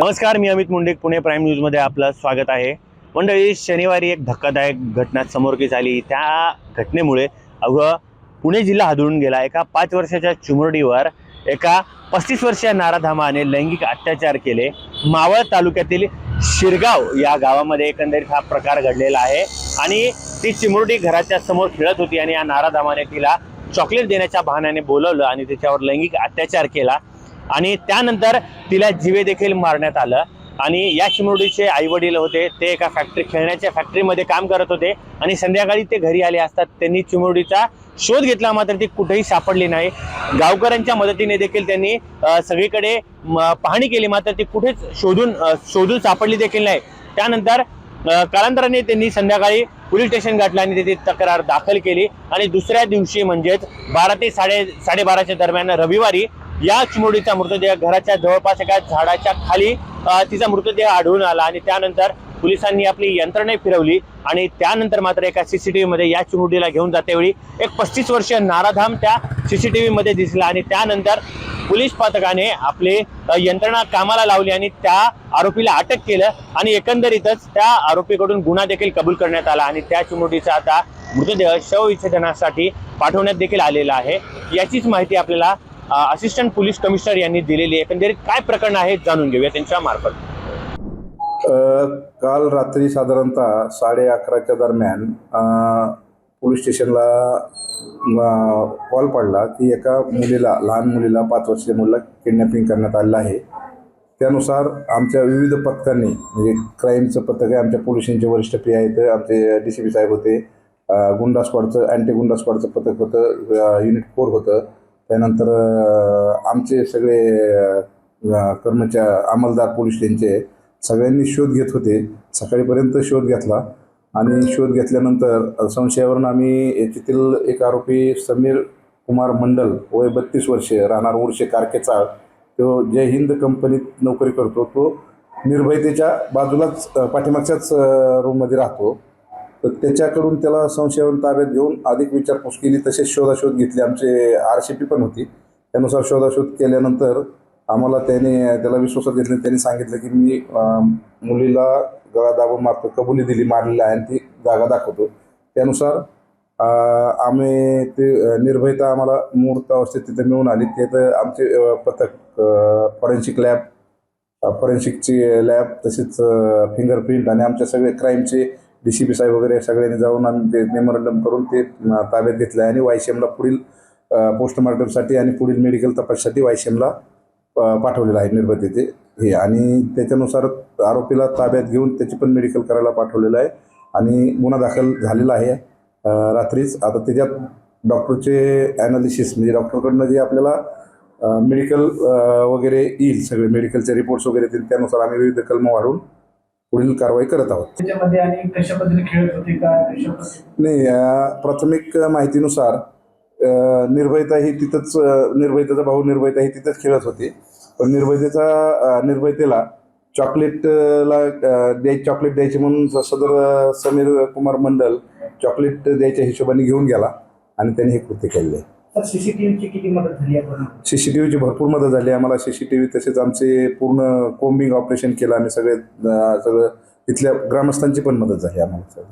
नमस्कार मी अमित मुंडे पुणे प्राईम न्यूजमध्ये आपलं स्वागत आहे. मंडळी शनिवारी एक धक्कादायक घटना समोरकीस झाली. त्या घटनेमुळे अगं पुणे जिल्हा हादळून गेला. एका पाच वर्षाच्या चिमुरडीवर एका पस्तीस वर्षीय नाराधामाने लैंगिक अत्याचार केले. मावळ तालुक्यातील शिरगाव या गावामध्ये एकंदरीत हा प्रकार घडलेला आहे आणि ती चिमुरडी घराच्या समोर खेळत होती आणि या नाराधामाने तिला चॉकलेट देण्याच्या बहाण्याने बोलवलं आणि तिच्यावर लैंगिक अत्याचार केला. आणि त्यानंतर तिला जीवे देखील मारण्यात आलं. आणि या चिमुरडीचे आई वडील होते ते एका फॅक्टरी खेळण्याच्या फॅक्टरीमध्ये काम करत होते. आणि संध्याकाळी ते घरी आले असतात त्यांनी चिमुरडीचा शोध घेतला मात्र ती कुठेही सापडली नाही. गावकऱ्यांच्या मदतीने देखील त्यांनी सगळीकडे म, पाहणी केली मात्र ती कुठेच शोधून शोधून सापडली देखील नाही. त्यानंतर कालांतराने त्यांनी संध्याकाळी पोलीस स्टेशन गाठलं आणि तिथे तक्रार दाखल केली. आणि दुसऱ्या दिवशी म्हणजेच बारा ते साडे साडेबाराच्या दरम्यान रविवारी या चिमुरडीचा मृतदेह घराच्या जवळपास एका झाडाच्या खाली तिचा मृतदेह आढळून आला आणि त्यानंतर पोलिसांनी आपली यंत्रणा फिरवली आणि त्यानंतर मात्र एका सीसीटीव्ही मध्ये या चिमुरडीला घेऊन जातेवेळी एक पस्तीस वर्षीय नाराधाम त्या सीसीटीव्ही मध्ये दिसला आणि त्यानंतर पोलीस पथकाने आपले यंत्रणा कामाला लावली आणि त्या आरोपीला अटक केलं आणि एकंदरीतच त्या आरोपीकडून गुन्हा देखील कबूल करण्यात आला आणि त्या चिमुरडीचा आता मृतदेह शवविच्छेदनासाठी पाठवण्यात देखील आलेला आहे. याचीच माहिती आपल्याला असिस्टंट पोलीस कमिशनर यांनी दिलेली आहे. एकंदरीत काय प्रकरण आहे जाणून घेऊया त्यांच्या मार्फत. काल रात्री साधारणतः साडे अकराच्या दरम्यान पोलीस स्टेशनला कॉल पडला की एका मुलीला लहान मुलीला पाच वर्षाच्या मुलीला किडनॅपिंग करण्यात आलेलं आहे. त्यानुसार आमच्या विविध पथकांनी म्हणजे क्राईमचं पथक आहे आमच्या पोलिसांचे वरिष्ठ पी आहेत आमचे डी सी पी साहेब होते गुंडा स्क्वॉडचं अँटी गुंडा स्क्वॉडचं पथक होतं युनिट फोर होतं. त्यानंतर आमचे सगळे कर्मचा अंमलदार पोलीस त्यांचे सगळ्यांनी शोध घेत होते. सकाळीपर्यंत शोध घेतला आणि शोध घेतल्यानंतर संशयावरून आम्ही याच्यातील एक आरोपी समीर कुमार मंडल वय बत्तीस वर्षे राहणार वर्षे कारकेचाळ तो जय हिंद कंपनीत नोकरी करतो. तो निर्भयतेच्या बाजूलाच पाठीमागच्याच रूममध्ये राहतो. तर त्याच्याकडून त्याला संशयावरून ताब्यात घेऊन अधिक विचारपूस केली तसेच शोधाशोध घेतली. आमचे आर सी पी पण होती. त्यानुसार शोधाशोध केल्यानंतर आम्हाला त्याने त्याला विश्वासात घेतले. त्यांनी सांगितलं की मी मुलीला गळा दाबून मारतो कबुली दिली मारलेली आहे आणि ती जागा दाखवतो. त्यानुसार आम्ही ते निर्भयता आम्हाला मूर्त अवस्थेत तिथं मिळून आली. ते तर आमचे पथक फॉरेन्सिक लॅब फॉरेन्सिकची लॅब तसेच फिंगरप्रिंट आणि आमच्या सगळे क्राईमचे डी सी पी साहेब वगैरे सगळ्यांनी जाऊन आम्ही ते मेमोरंडम करून ते ताब्यात घेतलं आहे आणि वायसीएमला पुढील पोस्टमार्टमसाठी आणि पुढील मेडिकल तपाससाठी वायसीएमला पाठवलेलं आहे निर्भतेचे हे. आणि त्याच्यानुसार आरोपीला ताब्यात घेऊन त्याची पण मेडिकल करायला पाठवलेलं आहे आणि गुन्हा दाखल झालेला आहे. रात्रीच. आता त्याच्यात डॉक्टरचे ॲनालिसिस म्हणजे डॉक्टरकडनं जे आपल्याला मेडिकल वगैरे येईल सगळे मेडिकलचे रिपोर्ट्स वगैरे येतील त्यानुसार आम्ही विविध कलम वाढून पुढील कारवाई करत आहोत. त्याच्यामध्ये आणि कशा पद्धतीने खेळत होते का कशा पद्धतीने? नाही प्राथमिक माहितीनुसार अं, निर्भयता ही तिथंच अं, निर्भयतेचा भाऊ निर्भयता ही तिथंच खेळत होती. पण निर्भयतेचा अं, निर्भयतेला चॉकलेटला अं, द्याय चॉकलेट द्यायची म्हणून स- सदर अं, समीर कुमार मंडल चॉकलेट द्यायच्या हिशोबाने घेऊन गेला आणि त्यांनी हे कृत्य केलेलं. आहे तर सीसीटीव्हीची किती मदत झाली आपण सीसीटीव्हीची टी व्हीची भरपूर मदत झाली. आम्हाला सीसीटीव्ही टी व्ही तसेच आमचे पूर्ण कोम्बिंग ऑपरेशन केलं आम्ही सगळे सगळं. तिथल्या ग्रामस्थांची पण मदत झाली आम्हाला.